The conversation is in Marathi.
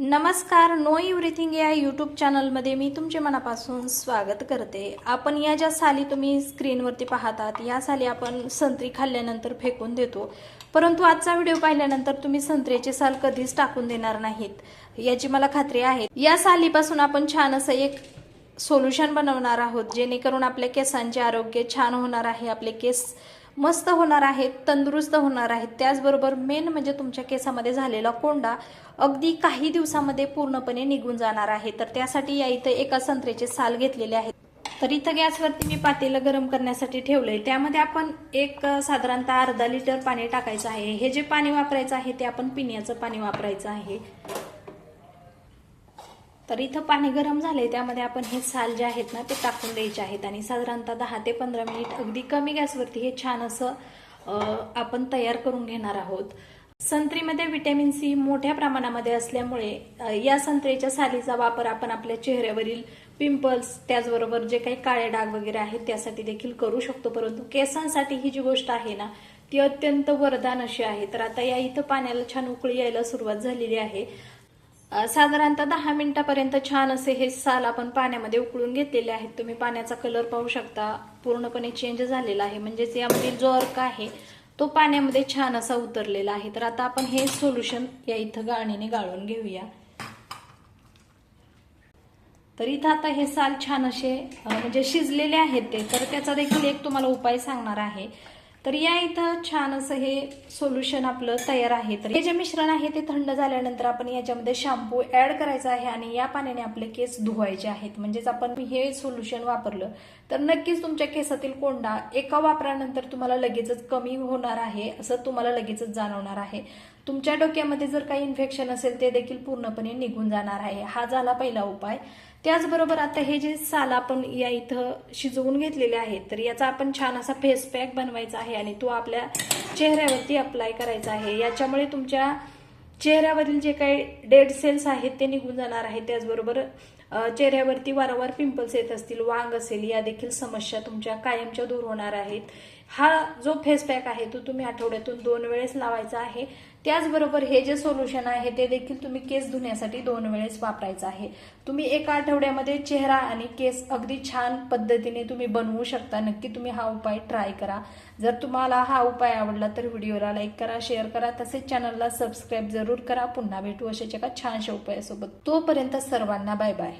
नमस्कार नो एव्हरीथिंग या यूट्यूब चॅनलमध्ये मी तुमचे मनापासून स्वागत करते. आपण या ज्या साली तुम्ही स्क्रीनवरती पाहतात या साली आपण संत्री खाल्ल्यानंतर फेकून देतो. परंतु आजचा व्हिडिओ पाहिल्यानंतर तुम्ही संत्र्याचे साल कधीच टाकून देणार नाहीत याची मला खात्री आहे. या सालीपासून आपण छान असं एक सोल्युशन बनवणार आहोत जेणेकरून आपल्या केसांचे आरोग्य छान होणार आहे आपले केस मस्त होणार आहेत तंदुरुस्त होणार आहेत त्याचबरोबर मेन म्हणजे तुमच्या केसामध्ये झालेला कोंडा अगदी काही दिवसामध्ये पूर्णपणे निघून जाणार आहे. तर त्यासाठी या इथं एका संत्र्याचे साल घेतलेले आहेत. तर इथं गॅसवरती मी पातेलं गरम करण्यासाठी ठेवलंय. त्यामध्ये आपण एक साधारणतः अर्धा लिटर पाणी टाकायचं आहे. हे जे पाणी वापरायचं आहे ते आपण पिण्याचं पाणी वापरायचं आहे. तर इथं पाणी गरम झालंय त्यामध्ये आपण हे साल जे आहेत ना ते टाकून द्यायचे आहेत. आणि साधारणतः दहा ते पंधरा मिनिट अगदी कमी गॅसवरती हे छान असं आपण तयार करून घेणार आहोत. संत्रीमध्ये व्हिटॅमिन सी मोठ्या प्रमाणामध्ये असल्यामुळे या संत्रेच्या सालीचा वापर आपण आपल्या चेहऱ्यावरील पिंपल्स त्याचबरोबर जे काही काळे डाग वगैरे आहेत त्यासाठी देखील करू शकतो. परंतु केसांसाठी ही जी गोष्ट आहे ना ती अत्यंत वरदान अशी आहे. तर आता या इथं पाण्याला छान उकळी यायला सुरुवात झालेली आहे. साधारणतः दहा मिनिटापर्यंत छान असे हे साल आपण पाण्यामध्ये उकळून घेतलेले आहेत. तुम्ही पाण्याचा कलर पाहू शकता. पूर्णपणे चेंज झालेला आहे. म्हणजेच यामधील जो अर्क आहे तो पाण्यामध्ये छान असा उतरलेला आहे. तर आता आपण हे सोल्युशन या इथं गाळणीने गाळून घेऊया. तर इथं आता हे साल छान असे म्हणजे शिजलेले आहेत ते. तर त्याचा देखील एक तुम्हाला उपाय सांगणार आहे. तर या इथं छान असं हे सोल्युशन आपलं तयार आहे. तर हे जे मिश्रण आहे ते थंड झाल्यानंतर आपण याच्यामध्ये शॅम्पू ऍड करायचा आहे आणि या पाण्याने आपले केस धुवायचे आहेत. म्हणजेच आपण हे सोल्युशन वापरलं तर नक्कीच तुमच्या केसातील कोंडा एका वापरानंतर तुम्हाला लगेचच कमी होणार आहे असं तुम्हाला लगेचच जाणवणार आहे. तुमच्या डोक्यामध्ये जर काही इन्फेक्शन असेल ते देखील पूर्णपणे निघून जाणार आहे. हा झाला पहिला उपाय. त्याचबरोबर आता हे जे साल आपण या इथं शिजवून घेतलेले आहेत तर याचा आपण छान असा फेस पॅक बनवायचा आहे आणि तो आपल्या चेहऱ्यावरती अप्लाय करायचा आहे. याच्यामुळे तुमच्या चेहऱ्यावरील जे काही डेड सेल्स आहेत ते निघून जाणार आहेत. त्याचबरोबर चेहऱ्यावरती वारंवार पिंपल्स येत असतील वांग असेल या देखील समस्या तुमच्या कायमच्या दूर होणार आहेत. हा जो फेस पॅक आहे तो तुम्ही आठवड्यातून दोन वेळेस लावायचा आहे. त्याचबरोबर हे जे सोल्युशन आहे ते देखील तुम्ही केस धुण्यासाठी दोन वेळेस वापरायचं आहे. तुम्ही एका आठवड्यामध्ये चेहरा आणि केस अगदी छान पद्धतीने तुम्ही बनवू शकता. नक्की तुम्ही हा उपाय ट्राय करा. जर तुम्हाला हा उपाय आवडला तर व्हिडिओला लाईक करा शेअर करा. तसेच चॅनलला सबस्क्राईब जरूर करा. पुन्हा भेटू अशाच एका छानशा उपायासोबत. तोपर्यंत सर्वांना बाय बाय